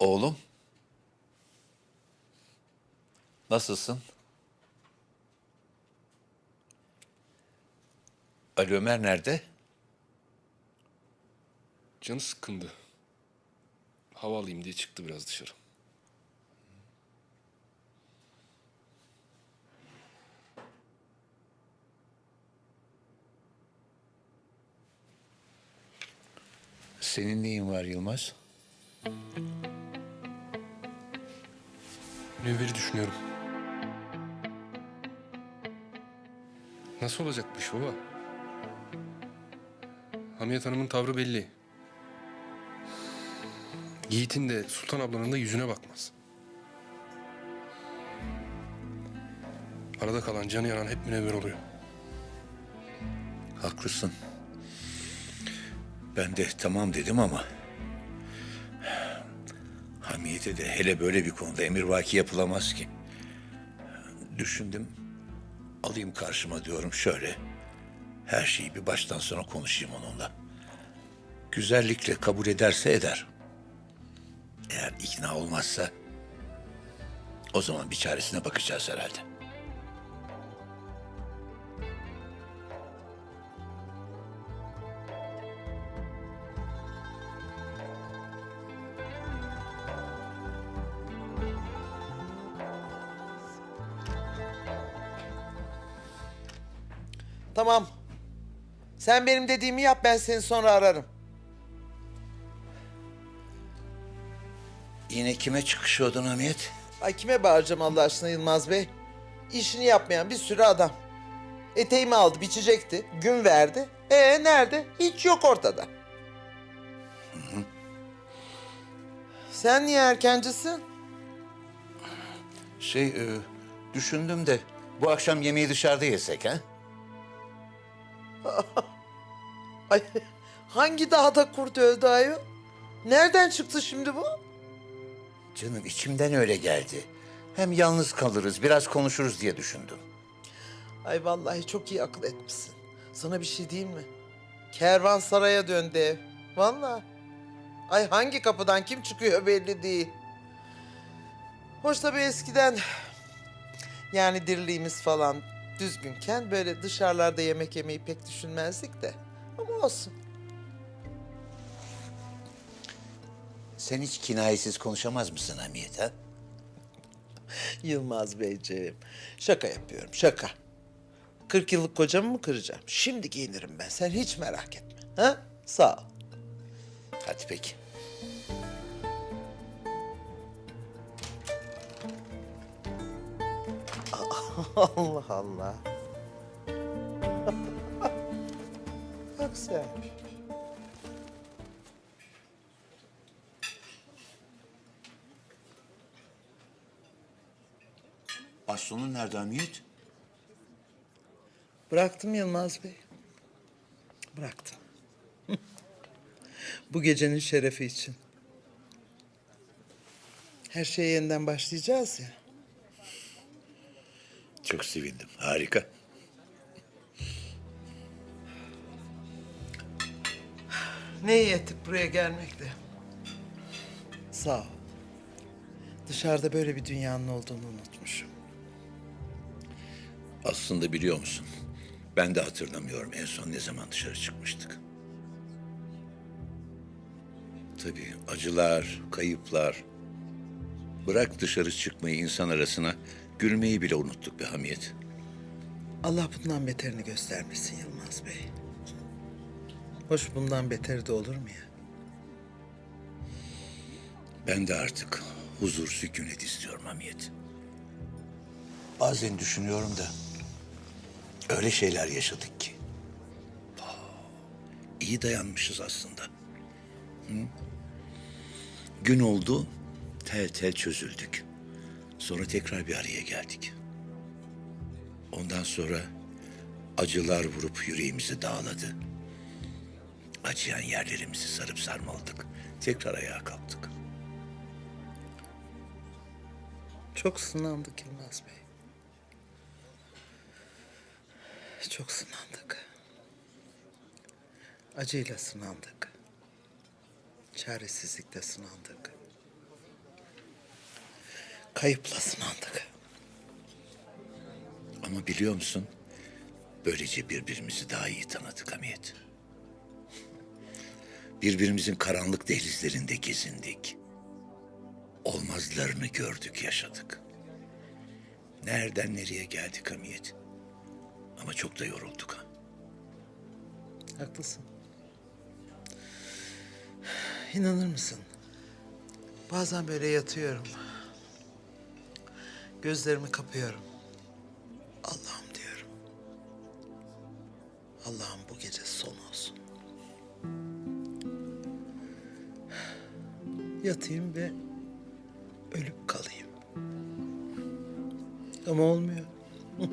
Oğlum. Nasılsın? Ali Ömer nerede? Canı sıkkındı. Hava alayım diye çıktı biraz dışarı. Senin neyin var Yılmaz? Münevver'i düşünüyorum. Nasıl olacak bu iş baba? Hamiyet Hanım'ın tavrı belli. Yiğit'in de Sultan ablanın da yüzüne bakmaz. Arada kalan canı yanan hep münevver oluyor. Haklısın. Ben de tamam dedim ama... Hamiyete de hele böyle bir konuda emirvaki yapılamaz ki. Düşündüm. Alayım karşıma diyorum şöyle. Her şeyi bir baştan sona konuşayım onunla. Güzellikle kabul ederse eder. Eğer ikna olmazsa... O zaman bir çaresine bakacağız herhalde. Tamam. Sen benim dediğimi yap ben seni sonra ararım. Yine kime çıkışıyordun Hamiyet? Ay kime bağıracağım Allah aşkına Yılmaz Bey? İşini yapmayan bir sürü adam. Eteğimi aldı biçecekti. Gün verdi. E nerede? Hiç yok ortada. Sen niye erkencisin? Şey, e, düşündüm de bu akşam yemeği dışarıda yesek ha? Ay hangi dağda kurt öldü ayol? Nereden çıktı şimdi bu? Canım içimden öyle geldi. Hem yalnız kalırız, biraz konuşuruz diye düşündüm. Ay vallahi çok iyi akıl etmişsin. Sana bir şey diyeyim mi? Kervansaray'a döndü ev. Vallahi. Ay hangi kapıdan kim çıkıyor belli değil. Hoş tabii eskiden yani dirliğimiz falan düzgünken böyle dışarılarda yemek yemeyi pek düşünmezdik de. Ama olsun. Sen hiç kinayesiz konuşamaz mısın Hamiyet ha? Yılmaz Beyciğim. Şaka yapıyorum şaka. 40 yıllık kocamı mı kıracağım? Şimdi giyinirim ben. Sen hiç merak etme. Ha? Sağ ol. Hadi peki. Allah Allah. Bak sen. Aslı'nın nerede Hamiyet? Bıraktım Yılmaz Bey. Bıraktım. Bu gecenin şerefi için. Her şeye yeniden başlayacağız ya. Çok sevindim, harika. Ne iyi ettik buraya gelmekle. Sağ ol. Dışarıda böyle bir dünyanın olduğunu unutmuşum. Aslında biliyor musun? Ben de hatırlamıyorum en son ne zaman dışarı çıkmıştık. Tabii acılar, kayıplar. Bırak dışarı çıkmayı insan arasına, gülmeyi bile unuttuk be Hamiyet. Allah bundan beterini göstermesin Yılmaz Bey. Hoş bundan beteri de olur mu ya? Ben de artık huzur, sükunet istiyorum Hamiyet. Bazen düşünüyorum da öyle şeyler yaşadık ki. İyi dayanmışız aslında. Hı? Gün oldu, tel tel çözüldük. Sonra tekrar bir araya geldik. Ondan sonra acılar vurup yüreğimizi dağladı. Acıyan yerlerimizi sarıp sarmaladık. Tekrar ayağa kalktık. Çok sınandık Yılmaz Bey. Çok sınandık. Acıyla sınandık. Çaresizlikle sınandık. Kayıpla sınandık. Ama biliyor musun? Böylece birbirimizi daha iyi tanıdık Hamiyet. Birbirimizin karanlık dehlizlerinde gezindik. Olmazlarını gördük, yaşadık. Nereden nereye geldik Hamiyet? Ama çok da yorulduk ha. Haklısın. İnanır mısın? Bazen böyle yatıyorum. Gözlerimi kapıyorum. Allah'ım diyorum. Allah'ım bu gece son olsun. Yatayım ve ölüp kalayım. Ama olmuyor.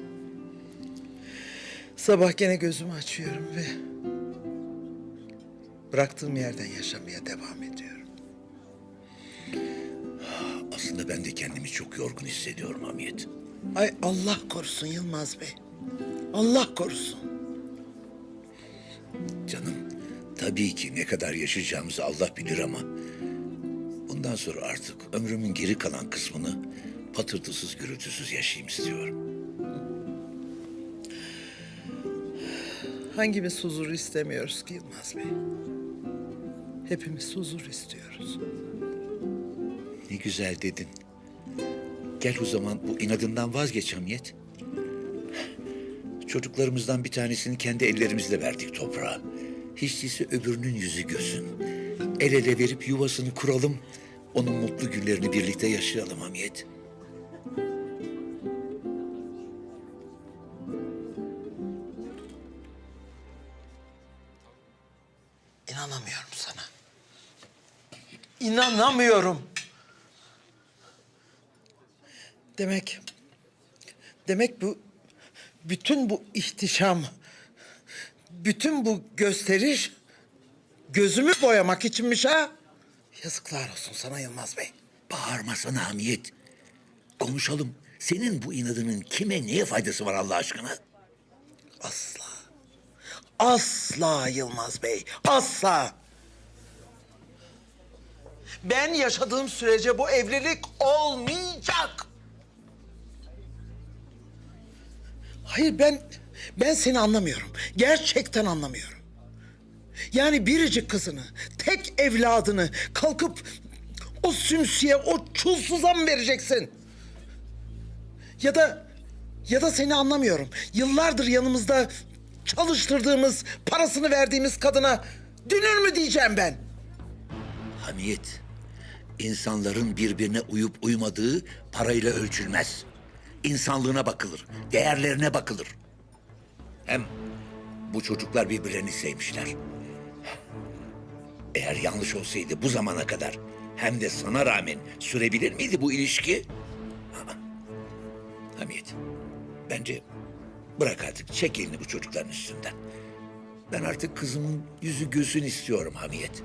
Sabah gene gözümü açıyorum ve bıraktığım yerden yaşamaya devam ediyorum. Aslında ben de kendimi çok yorgun hissediyorum Hamiyet. Ay Allah korusun Yılmaz Bey. Allah korusun. Canım, tabii ki ne kadar yaşayacağımızı Allah bilir ama... ...bundan sonra artık ömrümün geri kalan kısmını... ...patırtısız gürültüsüz yaşayayım istiyorum. Hangimiz huzur istemiyoruz ki Yılmaz Bey? Hepimiz huzur istiyoruz. Güzel dedin. Gel o zaman bu inadından vazgeç Hamiyet. Çocuklarımızdan bir tanesini kendi ellerimizle verdik toprağa. Hiç değilse öbürünün yüzü gülsün. El ele verip yuvasını kuralım. Onun mutlu günlerini birlikte yaşayalım Hamiyet. İnanamıyorum sana. İnanamıyorum. Demek, demek bu, bütün bu ihtişam, bütün bu gösteriş gözümü boyamak içinmiş ha? Yazıklar olsun sana Yılmaz Bey. Bağırmasana Hamiyet. Konuşalım. Senin bu inadının kime neye faydası var Allah aşkına? Asla. Asla Yılmaz Bey. Asla. Ben yaşadığım sürece bu evlilik olmayacak. Hayır ben ben seni anlamıyorum. Gerçekten anlamıyorum. Yani biricik kızını, tek evladını kalkıp o sümsüye, o çulsuza mı vereceksin? Ya da ya da seni anlamıyorum. Yıllardır yanımızda çalıştırdığımız, parasını verdiğimiz kadına dünür mü diyeceğim ben? Hamiyet, insanların birbirine uyup uymadığı parayla ölçülmez. İnsanlığına bakılır, değerlerine bakılır. Hem bu çocuklar birbirlerini sevmişler. Eğer yanlış olsaydı bu zamana kadar hem de sana rağmen sürebilir miydi bu ilişki? Ha. Bence bırak artık çek elini bu çocukların üstünden. Ben artık kızımın yüzü gülsün istiyorum Hamiyet.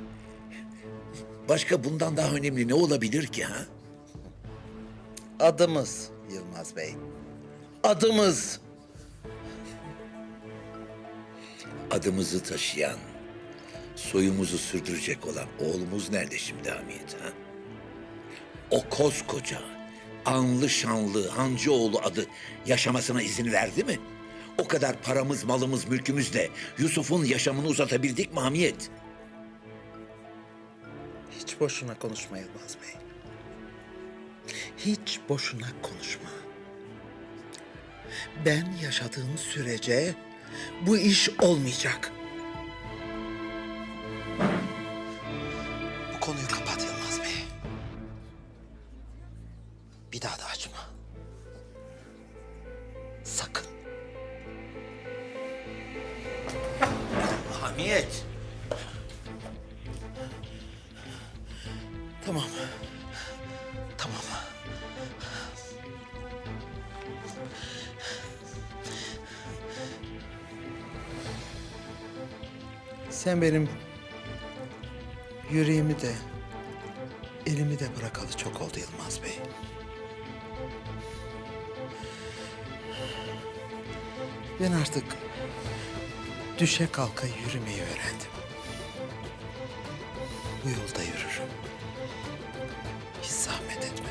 Başka bundan daha önemli ne olabilir ki ha? Adımız Yılmaz Bey. Adımız. Adımızı taşıyan, soyumuzu sürdürecek olan oğlumuz nerede şimdi Hamiyet ha? O koskoca, anlı şanlı Hancıoğlu adı yaşamasına izin verdi mi? O kadar paramız, malımız, mülkümüzle Yusuf'un yaşamını uzatabildik mi Hamiyet? Hiç boşuna konuşma Yılmaz Bey. Hiç boşuna konuşma. Ben yaşadığım sürece bu iş olmayacak. Bu konuyu kapat Yılmaz Bey. Bir daha da açma. Sakın. Hamiyet! Sen benim yüreğimi de elimi de bırakalı çok oldu Yılmaz Bey. Ben artık düşe kalka yürümeyi öğrendim. Bu yolda yürürüm. Hiç zahmet etme.